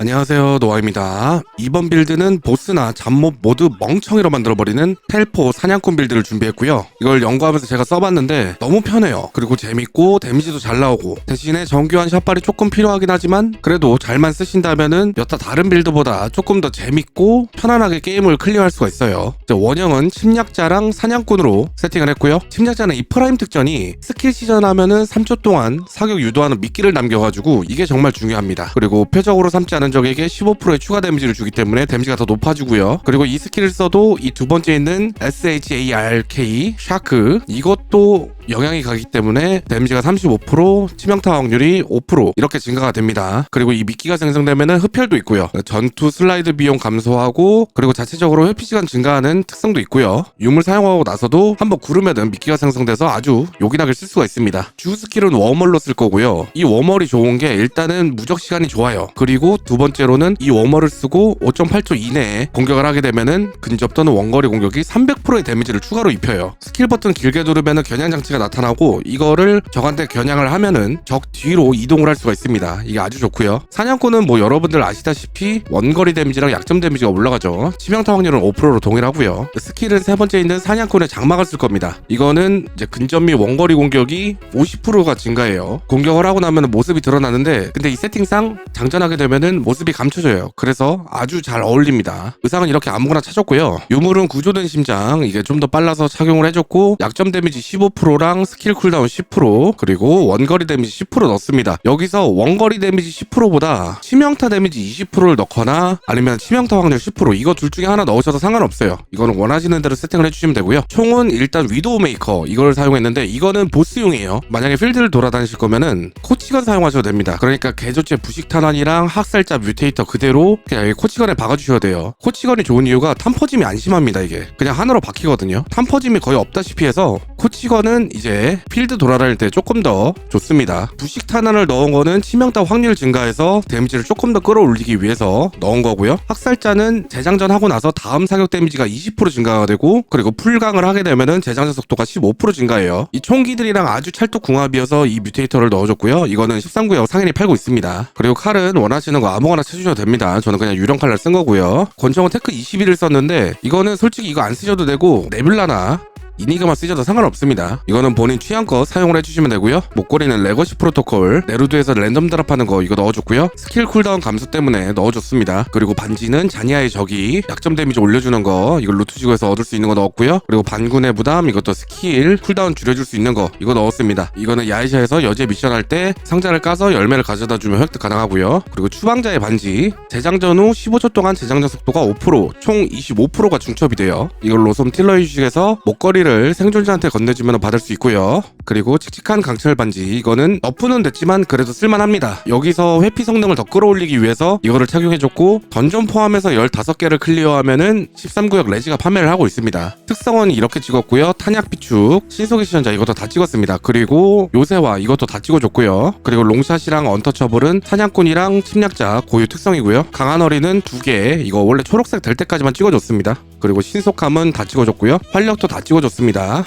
안녕하세요 노아입니다. 이번 빌드는 보스나 잡몹 모두 멍청이로 만들어버리는 텔포 사냥꾼 빌드를 준비했고요. 이걸 연구하면서 제가 써봤는데 너무 편해요. 그리고 재밌고 데미지도 잘 나오고 대신에 정교한 샷발이 조금 필요하긴 하지만 그래도 잘만 쓰신다면은 여타 다른 빌드보다 조금 더 재밌고 편안하게 게임을 클리어할 수가 있어요. 원형은 침략자랑 사냥꾼으로 세팅을 했고요. 침략자는 이 프라임 특전이 스킬 시전하면은 3초 동안 사격 유도하는 미끼를 남겨가지고 이게 정말 중요합니다. 그리고 표적으로 삼지 않은 적에게 15%의 추가 데미지를 주기 때문에 데미지가 더 높아지고요. 그리고 이 스킬을 써도 이 두 번째 있는 SHARK 샤크 이것도 영향이 가기 때문에 데미지가 35% 치명타 확률이 5% 이렇게 증가가 됩니다. 그리고 이 미끼가 생성되면 흡혈도 있고요. 전투 슬라이드 비용 감소하고 그리고 자체적으로 회피 시간 증가하는 특성도 있고요. 유물 사용하고 나서도 한번 구르면은 미끼가 생성돼서 아주 요긴하게 쓸 수가 있습니다. 주 스킬은 워멀로 쓸 거고요. 이 워멀이 좋은 게 일단은 무적 시간이 좋아요. 그리고 두 번째로는 이 워머를 쓰고 5.8초 이내에 공격을 하게 되면은 근접 또는 원거리 공격이 300%의 데미지를 추가로 입혀요. 스킬 버튼 길게 누르면은 겨냥 장치가 나타나고 이거를 적한테 겨냥을 하면은 적 뒤로 이동을 할 수가 있습니다. 이게 아주 좋고요. 사냥꾼은 뭐 여러분들 아시다시피 원거리 데미지랑 약점 데미지가 올라가죠. 치명타 확률은 5%로 동일하고요. 스킬은 세 번째 있는 사냥꾼의 장막을 쓸 겁니다. 이거는 이제 근접 및 원거리 공격이 50%가 증가해요. 공격을 하고 나면 모습이 드러나는데 근데 이 세팅상 장전하게 되면은 모습이 감춰져요. 그래서 아주 잘 어울립니다. 의상은 이렇게 아무거나 찾았고요. 유물은 구조된 심장 이게 좀 더 빨라서 착용을 해줬고 약점 데미지 15%랑 스킬 쿨다운 10% 그리고 원거리 데미지 10% 넣습니다. 여기서 원거리 데미지 10%보다 치명타 데미지 20%를 넣거나 아니면 치명타 확률 10% 이거 둘 중에 하나 넣으셔도 상관없어요. 이거는 원하시는 대로 세팅을 해주시면 되고요. 총은 일단 위도우 메이커 이걸 사용했는데 이거는 보스용이에요. 만약에 필드를 돌아다니실 거면은 코치건 사용하셔도 됩니다. 그러니까 개조체 부식 탄환이랑 학살자 뮤테이터 그대로 그냥 코치건에 박아주셔야 돼요. 코치건이 좋은 이유가 탐퍼짐이 안 심합니다 이게. 그냥 하나로 박히거든요. 탐퍼짐이 거의 없다시피 해서 코치건은 이제 필드 돌아다닐 때 조금 더 좋습니다. 부식 탄환을 넣은 거는 치명타 확률 증가해서 데미지를 조금 더 끌어올리기 위해서 넣은 거고요. 학살자는 재장전 하고 나서 다음 사격 데미지가 20% 증가가 되고 그리고 풀강을 하게 되면은 재장전 속도가 15% 증가해요. 이 총기들이랑 아주 찰떡 궁합이어서 이 뮤테이터를 넣어줬고요. 이거는 13구역 상인이 팔고 있습니다. 그리고 칼은 원하시는 거 아무 거나 쳐주셔도 됩니다. 저는 그냥 유령 칼날 쓴 거고요. 권총은 테크 21을 썼는데 이거는 솔직히 이거 안 쓰셔도 되고 네뷸라나 이니그만 쓰셔도 상관없습니다. 이거는 본인 취향껏 사용을 해주시면 되고요. 목걸이는 레거시 프로토콜, 네루드에서 랜덤 드랍하는 거 이거 넣어줬고요. 스킬 쿨다운 감소 때문에 넣어줬습니다. 그리고 반지는 자니아의 적이 약점 데미지 올려주는 거 이거 루트 지구에서 얻을 수 있는 거 넣었고요. 그리고 반군의 부담 이것도 스킬 쿨다운 줄여줄 수 있는 거 이거 넣었습니다. 이거는 야이샤에서 여제 미션 할 때 상자를 까서 열매를 가져다 주면 획득 가능하고요. 그리고 추방자의 반지 재장전 후 15초 동안 재장전 속도가 5%총 25%가 중첩이 돼요. 이걸 로 솜 틸러 휴식에서 목걸이를 를 생존자한테 건네주면 받을 수 있고요. 그리고 칙칙한 강철 반지 이거는 너프는 됐지만 그래도 쓸만합니다. 여기서 회피 성능을 더 끌어올리기 위해서 이거를 착용해줬고 던전 포함해서 15개를 클리어하면은 13구역 레지가 판매를 하고 있습니다. 특성은 이렇게 찍었고요. 탄약 비축, 신속의 시전자 이것도 다 찍었습니다. 그리고 요새와 이것도 다 찍어줬고요. 그리고 롱샷이랑 언터처블은 사냥꾼이랑 침략자 고유 특성이고요. 강한 어리는 두 개, 이거 원래 초록색 될 때까지만 찍어줬습니다. 그리고 신속함은 다 찍어줬고요. 활력도 다 찍어줬습니다.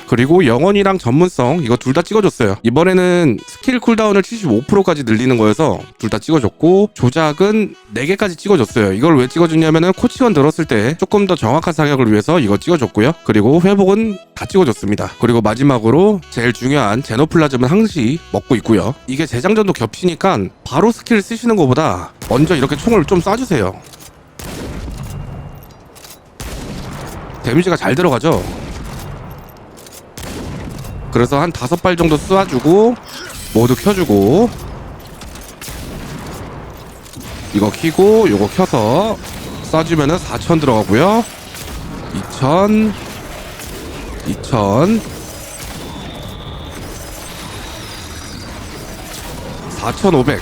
그리고 영원이랑 전문성 이거 둘 다 찍어줬어요. 이번에는 스킬 쿨다운을 75%까지 늘리는 거여서 둘 다 찍어줬고 조작은 4개까지 찍어줬어요. 이걸 왜 찍어줬냐면은 코치건 들었을 때 조금 더 정확한 사격을 위해서 이거 찍어줬고요. 그리고 회복은 다 찍어줬습니다. 그리고 마지막으로 제일 중요한 제노플라즘은 항시 먹고 있고요. 이게 재장전도 겹치니까 바로 스킬 쓰시는 것보다 먼저 이렇게 총을 좀 쏴주세요. 데미지가 잘 들어가죠. 그래서 한 다섯 발 정도 쏘아주고 모두 켜주고 이거 키고 요거 켜서 쏴주면은 4천 들어가고요. 2천 2천 4,500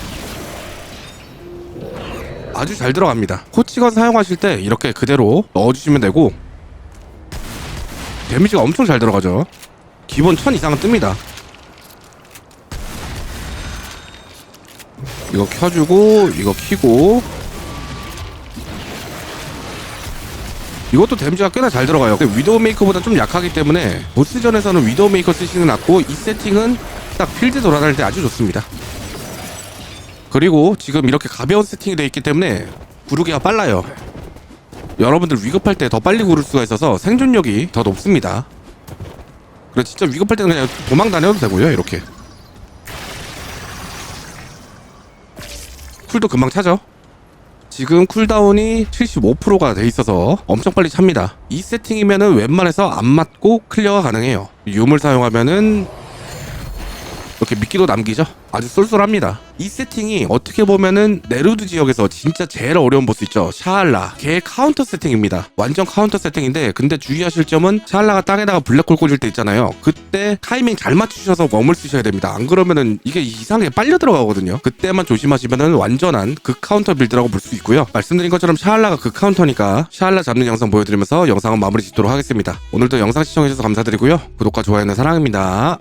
아주 잘 들어갑니다. 코치건 사용하실 때 이렇게 그대로 넣어주시면 되고 데미지가 엄청 잘 들어가죠. 기본 1000 이상은 뜹니다. 이거 켜주고 이거 키고 이것도 데미지가 꽤나 잘 들어가요. 근데 위도우 메이커보다 좀 약하기 때문에 보스전에서는 위도우 메이커 쓰시는 게 낫고 이 세팅은 딱 필드 돌아다닐 때 아주 좋습니다. 그리고 지금 이렇게 가벼운 세팅이 되어 있기 때문에 구르기가 빨라요. 여러분들 위급할 때 더 빨리 구를 수가 있어서 생존력이 더 높습니다. 그래 진짜 위급할 때는 그냥 도망 다녀도 되고요 이렇게. 쿨도 금방 차죠. 지금 쿨다운이 75%가 돼 있어서 엄청 빨리 찹니다. 이 세팅이면은 웬만해서 안 맞고 클리어가 가능해요. 유물 사용하면은 이렇게 미끼도 남기죠. 아주 쏠쏠합니다. 이 세팅이 어떻게 보면은 네루드 지역에서 진짜 제일 어려운 보스 있죠. 샤알라. 걔 카운터 세팅입니다. 완전 카운터 세팅인데 근데 주의하실 점은 샤알라가 땅에다가 블랙홀 꽂을 때 있잖아요. 그때 타이밍 잘 맞추셔서 멈을 쓰셔야 됩니다. 안 그러면은 이게 이상하게 빨려 들어가거든요. 그때만 조심하시면은 완전한 그 카운터 빌드라고 볼 수 있고요. 말씀드린 것처럼 샤알라가 그 카운터니까 샤알라 잡는 영상 보여드리면서 영상은 마무리 짓도록 하겠습니다. 오늘도 영상 시청해주셔서 감사드리고요. 구독과 좋아요는 사랑입니다.